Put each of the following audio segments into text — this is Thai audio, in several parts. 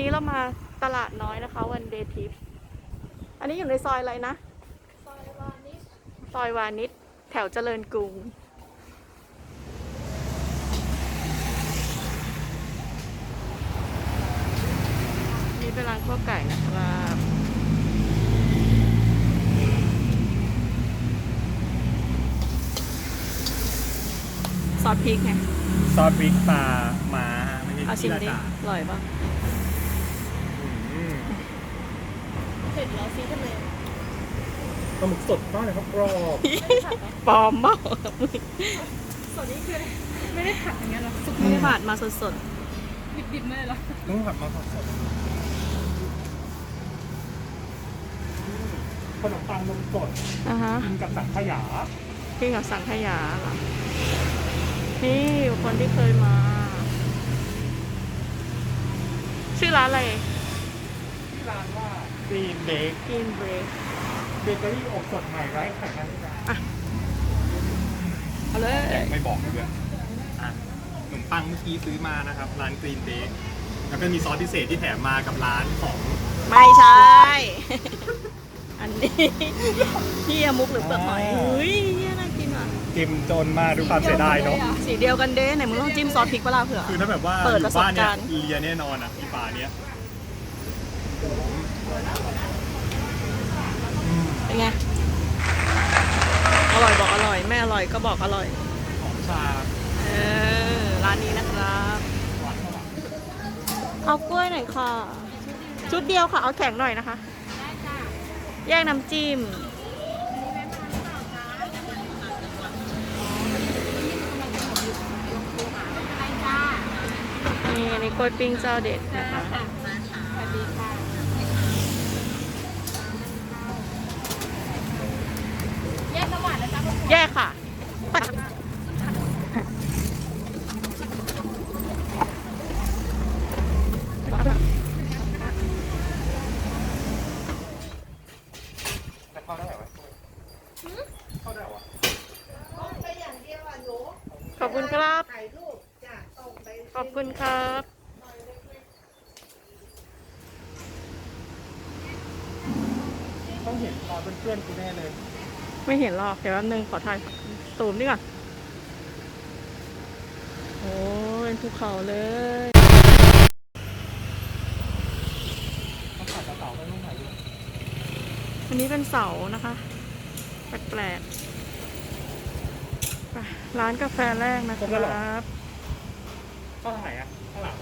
นี้เรามาตลาดน้อยนะคะ วันเดย์ทิปอันนี้อยู่ในซอยอะไรนะ ซอยวานิชซอยวานิชแถวเจริญกรุง นี่เป็นร้านข้าวไก่นะครับซอสพริกไงซอสพริกปลาหมาไม่ใช่เอาชิมที่ดิละอร่อยปะ อืม เผ็ดแล้วซีทะเลปลาหมึกสดมากเลยครับกรอบปลอมมากส่วนนี้คือไม่ได้ผัดอย่างเงี้ยหรอสุกไม่ได้ผ่านมาสดดิบๆไม่เลยหรอต้องผัดมาสดขนมปังนมสดๆอะฮะกินกับสังขยากินกับสังขยาเหรอนี่คนที่เคยมา ชื่อร้านอะไร ที่ร้านว่า ซีนเบคกินเบรกเบเกอรี่อบสดใหม่ไร้ไขมันเลยนะเอาเลยไม่บอกเลยด้วยอะขนมปังเมื่อกี้ซื้อมานะครับ ร้านกรีนเบคแล้วก็มีซอสพิเศษที่แถมมากับร้านของไม่ใช่ อันนี้พี่ยมุกหรือเปลือกหอยเฮ้ยเนี่ยน่ากินอะเค็มจนมาดูความเสียดายเนาะสีเดียวกันเด้ไหนมึงต้องจิ้มซอสพริกเปะล่าเผื่อคือถ้าแบบว่าเปิดอประยู่สบบ้านเนี่กายรณ์เลียแน่นอนอะอีปลาเนี้ย เป็นไง อร่อยบอกอร่อย ไม่อร่อยก็บอกอร่อยหอมชาเออ ร้านนี้นะครับหวานเท่าไหร่เอากล้วยหน่อยค่ะ ชุดเดียวค่ะ เอาแข็งหน่อยนะคะ แยกน้ำจิ้ม นี่อันนี้กล้วยปิ้งเจ้าเด็ดนะคะ สวัสดีค่ะ แยกน้ำหวานนะจ๊ะ แยกค่ะแต่เข้าได้เหรอเข้าได้เหรอไปอย่างเดียวอะหนูขอบคุณครับ ถ่ายรูปจะส่งไปขอบคุณครับ ต้องเห็นตอนเพื่อนๆกูแน่เลย ไม่เห็นหรอกเดี๋ยวแป๊บนึงขอถ่ายตูมนี่ก่อนโอ้เป็นภูเขาเลยต้องขัดกระเป๋าไปลูกไหนดูอันนี้เป็นเสานะคะ แปลกๆไปร้านกาแฟแรกนะครับเข้าทางไหนอะข้างหลัง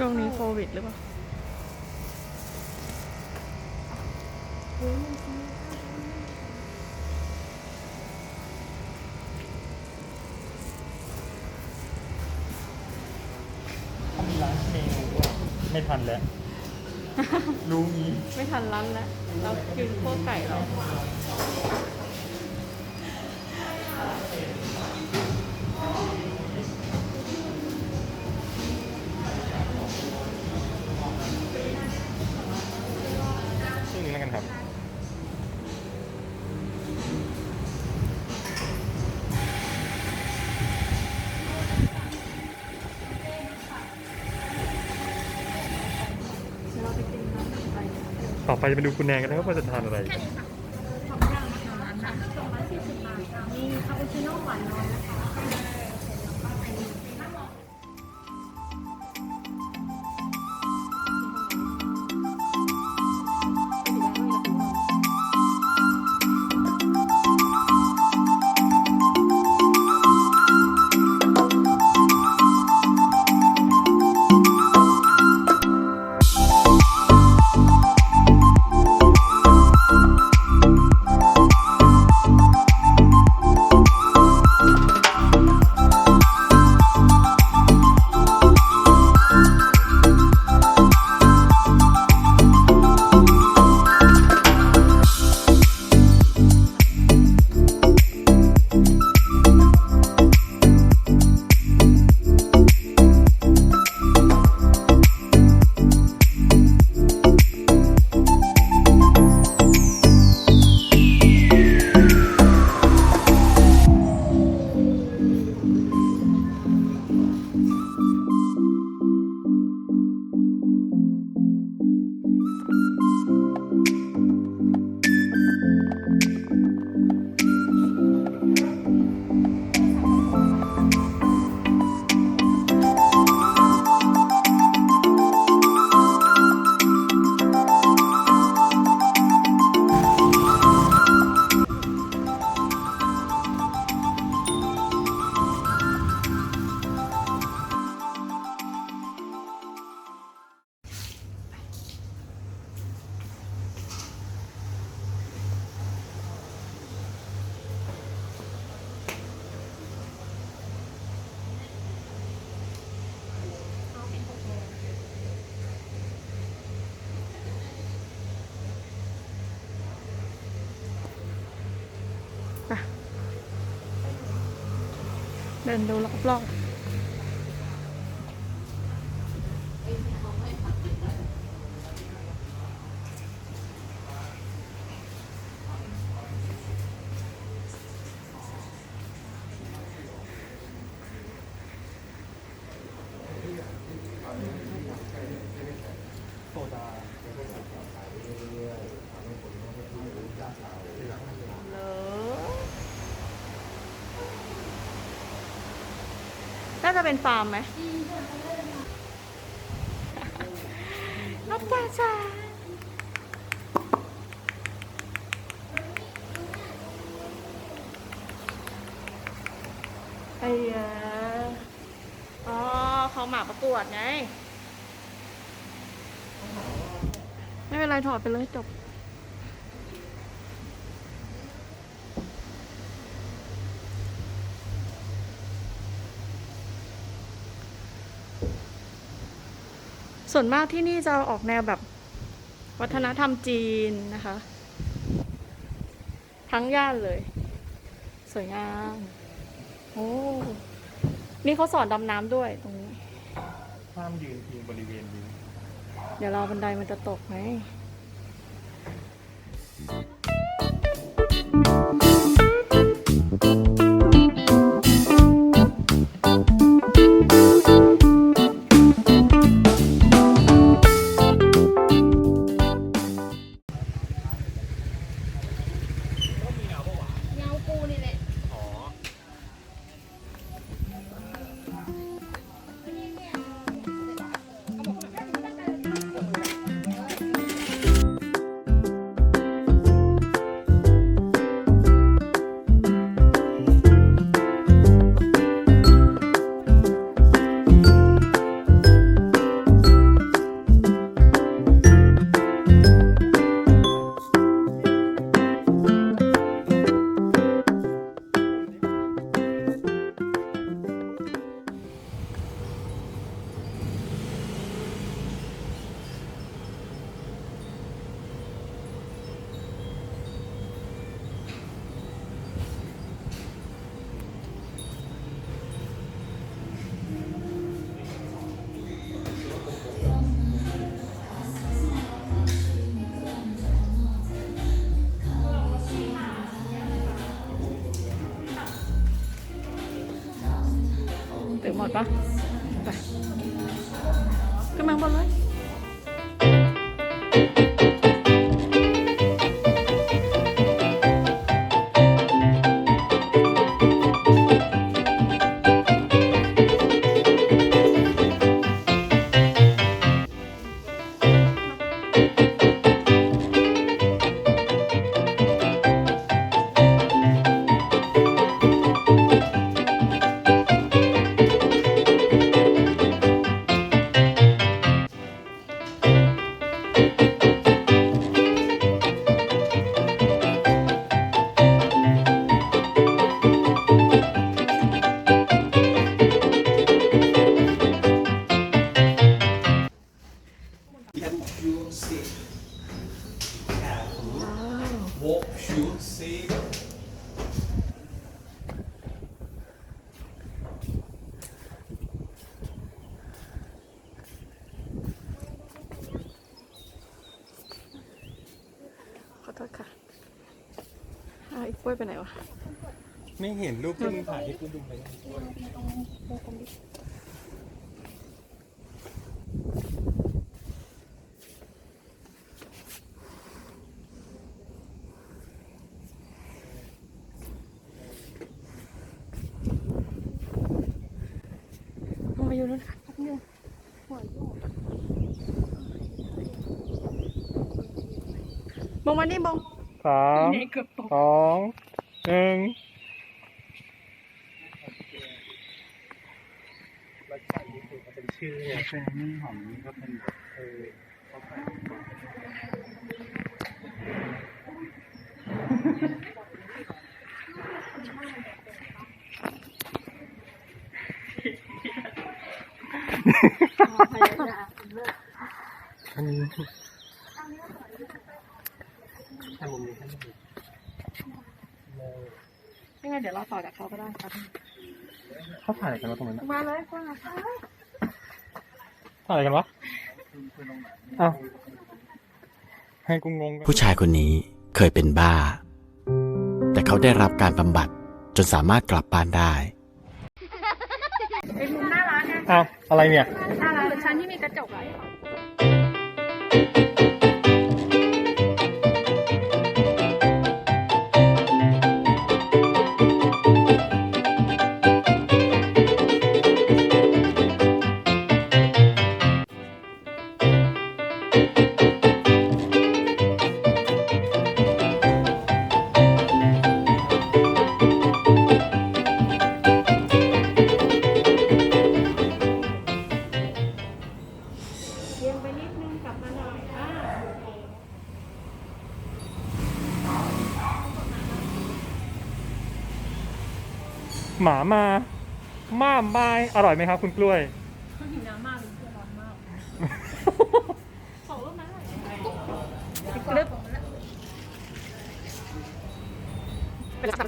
ช่วงนี้โควิดหรือเปล่าเขามีร้านเมนูด้วยไม่ทันแล้ว รู้งี้ ไม่ทันร้านแล้ว เรากินพวกไก่เรา ต่อไปจะไปดูคุณแนนกันนะครับว่าจะทานอะไรสองอย่างนะคะสองร้อยสี่สิบบาทมีคาปูชิโน่หวานน้อยนะคะ เดินดูรอบๆ จะเป็นฟาร์มไหมนกตาจ้าไอ้ยาอ๋อเขาหมาประกวดไง ไม่เป็นไรถอดไปเลยจบ ส่วนมากที่นี่จะออกแนวแบบวัฒนธรรมจีนนะคะ ทั้งย่านเลย สวยงามโอ้นี่เขาสอนดำน้ำด้วยตรงนี้ห้ามยืนพิงบริเวณนี้ เดี๋ยวรอบันไดมันจะตกไหม ไม่เห็นรูปที่มึงถ่ายให้กูดูเลยลงมาอยู่นู่นค่ะแป๊บนึงหัวโยกมองมานี่มองสามสองหนึ่ง แล้วใส่นี่คือมันเป็นชื่อไงเป็นนี่ของนี่ก็เป็นเออเขาใส่อันนี้ทำมุมนี้ให้ดู ยังไง เดี๋ยวเราต่อจากเขาก็ได้ครับเขาถ่ายอะไรกันวะตรงนั้นมาเลยค่ะถ่ายอะไรกันวะอ้าวให้กูงงกันผู้ชายคนนี้เคยเป็นบ้า แต่เขาได้รับการบำบัดจนสามารถกลับบ้านได้ เป็นมุมหน้าร้านไงอ้าวอะไรเนี่ย หน้าร้านเป็นชั้นที่มีกระจกอะ ม่ามบายอร่อยไหมครับ คุณกล้วยหิวน้ำมากเลยเพื่อนร้อนมากสองรูปนั้นเลยกรึบเป็นสับ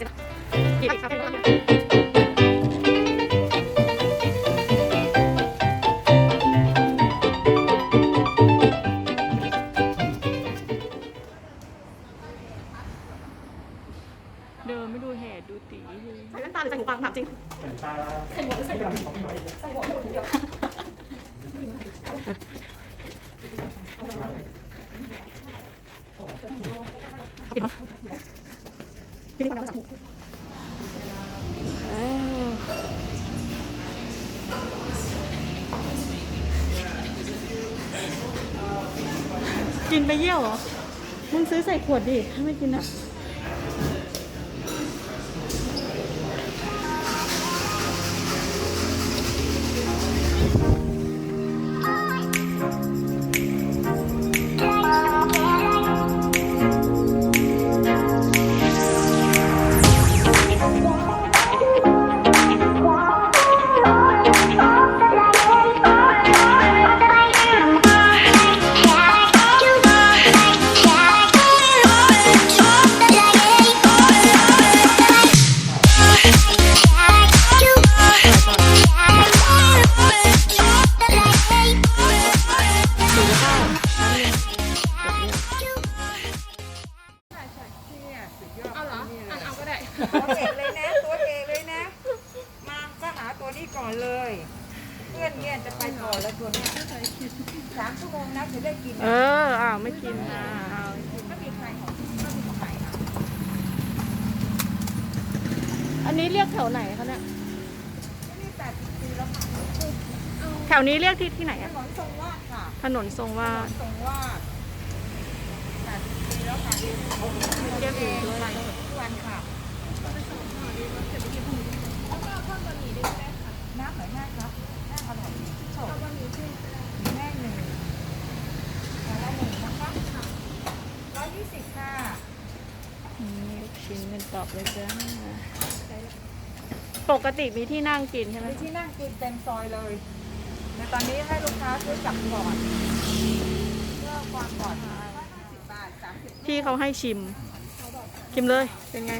หยิบ เยี่ยวเหรอ มึงซื้อใส่ขวดดิ ถ้าไม่กินอะ ที่ที่ไหนถอะนนทรงวาดค่ะถนนทรงวาดทรงวาดแปดสิบปีแล้วค่ะเรียกอื่นด้วยทุกวันค่ะน้ำหน่อยแม่ครับแม่อร่อยโฉบแม่หนึ่งแล้วหนึ่งนะคะร้อยยี่สิบค่ะนี่ลูกชิ้นเป็นตอบเลยจ้าปกติมีที่นั่งกินใช่ไหมมีที่นั่งกินเต็มซอยเลย ในตอนนี้ให้ลูกค้าซื้อจับก่อนเพื่อความปลอดภัยสิบบาทสามสิบพี่เขาให้ชิม ชิมเลย เป็นไง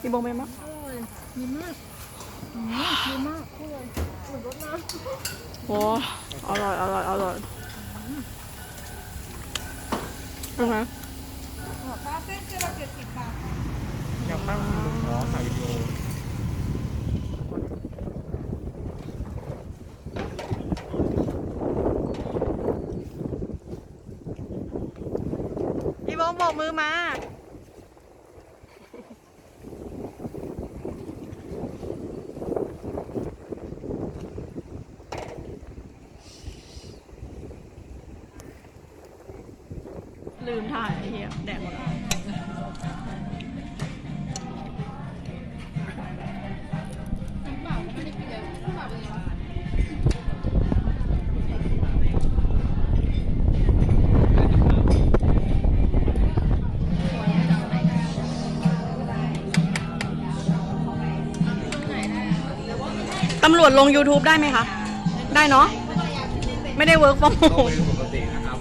พี่บงเมมะดีมากอืมดีมากพูดเลยเหมือนรถน้ำโอ้อร่อยอร่อยอร่อยเป็นไงปลาเส้นเจละเจ็ดสิบบาทอยากตั้งหมอถ่ายวิดีโอ มโบงบอกมือมา ตำรวจลง YouTube ได้ไหมคะ ได้เนาะ ไม่ได้ work from home ปกตินะครับ